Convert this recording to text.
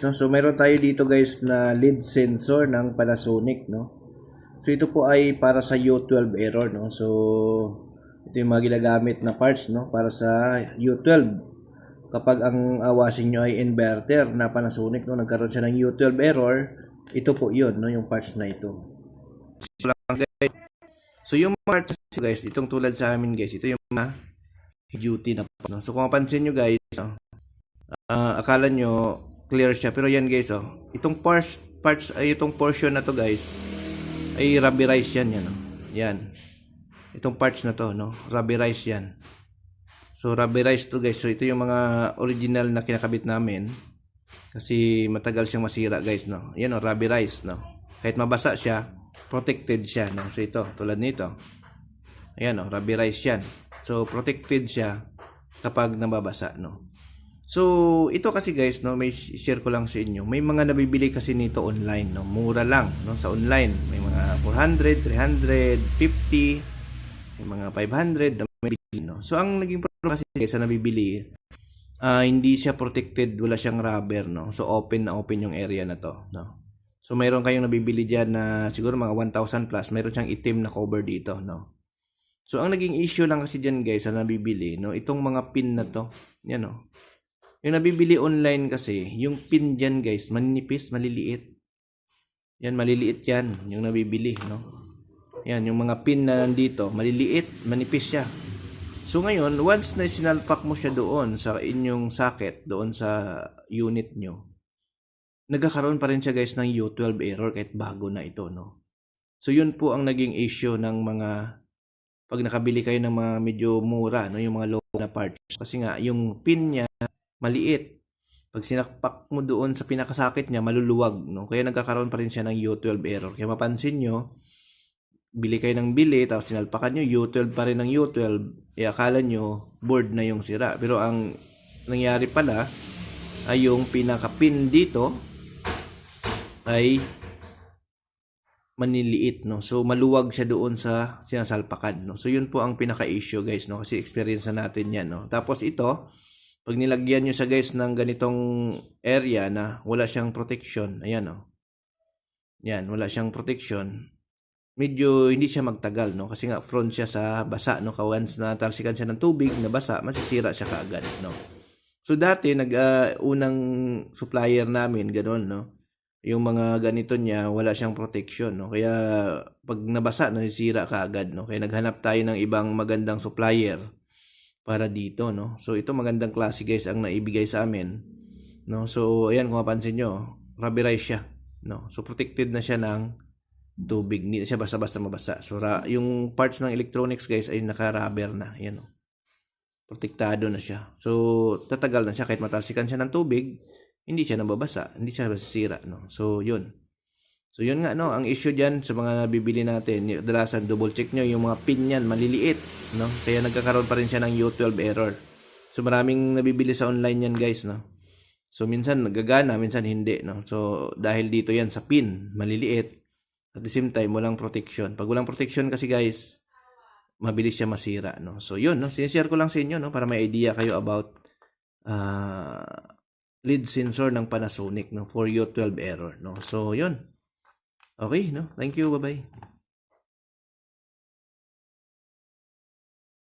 no? So meron tayo dito guys na lead sensor ng Panasonic, no? So ito po ay para sa U12 error, no? So ito yung mga ginagamit na parts, no? Para sa U12. Kapag ang uh, washing nyo ay inverter na Panasonic, no? Nagkaroon siya ng U12 error, ito po yun, no? Yung parts na ito. So, lang, guys. So yung parts guys, itong tulad sa amin guys, ito yung mga duty na no? So kung mapansin nyo guys, no? Ah, akala nyo clear siya. Pero yan guys oh. Itong parts parts ay itong portion na to guys ay rubberized yan yan oh. yan. Itong parts na to no? Rubberized yan. So rubberized to guys. So ito yung mga original na kinakabit namin. Kasi matagal siyang masira guys no? Yan oh rubberized no? Kahit mabasa siya protected siya no? So ito tulad nito. Ayan oh rubberized yan. So protected siya kapag nababasa no So, ito kasi guys, no, may share ko lang sa inyo. May mga nabibili kasi nito online, no. Mura lang, no, sa online. May mga 400, 350, may mga 500 na mabibili, no. So, ang naging problem kasi guys sa nabibili, ah, hindi siya protected, wala siyang rubber, no. So, open na open yung area na to, no. So, mayroon kayong nabibili diyan na siguro mga 1,000 plus, mayroon siyang itim na cover dito, no. So, ang naging issue lang kasi diyan guys sa nabibili, no, itong mga pin na to, yan, no. Yung nabibili online kasi, yung pin dyan guys, maninipis, maliliit. Yan, maliliit yan, yung nabibili, no? Yan, yung mga pin na nandito, maliliit, manipis siya. So ngayon, once na sinalpak mo siya doon sa inyong socket, doon sa unit nyo, nagkakaroon pa rin siya guys ng U12 error kahit bago na ito, no? So yun po ang naging issue ng mga pag nakabili kayo ng mga medyo mura, no, yung mga low na parts. Kasi nga, yung pin niya, maliit. Pag sinakpak mo doon sa pinakasakit niya, maluluwag. No? Kaya nagkakaroon pa rin siya ng U12 error. Kaya mapansin nyo, bili kayo ng bili, tapos sinalpakan nyo, U12 pa rin ng U12, eh akala nyo, board na yung sira. Pero ang nangyari pala, ay yung pinaka-pin dito, ay maniliit no so maluwag siya doon sa sinasalpakan no so yun po ang pinaka issue guys no kasi experience na natin yan no tapos ito pag nilagyan nyo sa guys ng ganitong area na wala siyang protection, ayan o. Oh. Yan, wala siyang protection. Medyo hindi siya magtagal, no? Kasi nga front siya sa basa, no? Once na talsikan siya ng tubig na basa, masisira siya kaagad, no? So dati, nag, uh, unang supplier namin, ganoon no? Yung mga ganito niya, wala siyang protection, no? Kaya pag nabasa, nasisira kaagad, no? Kaya naghanap tayo ng ibang magandang supplier para dito, no? So, ito magandang klase guys ang naibigay sa amin, no? So, ayan kung mapansin nyo, rubberized siya, no? So, protected na siya ng tubig, hindi na siya basta-basta mabasa. So, ra- yung parts ng electronics guys ay naka-rubber na, ayan, no? Protektado na siya. So, tatagal na siya kahit matalsikan siya ng tubig, hindi siya nababasa, hindi siya masisira, no? So, yun. So yun nga no, ang issue diyan sa mga nabibili natin, kadalasan double check nyo yung mga pin niyan maliliit, no? Kaya nagkakaroon pa rin siya ng U12 error. So maraming nabibili sa online yan guys, no? So minsan nagagana, minsan hindi, no? So dahil dito yan sa pin, maliliit. At the same time, walang protection. Pag walang protection kasi guys, mabilis siya masira, no? So yun, no? Sinishare ko lang sa inyo, no? Para may idea kayo about uh, lead sensor ng Panasonic, no? For U12 error, no? So yun. Okay, no? Thank you. Bye-bye.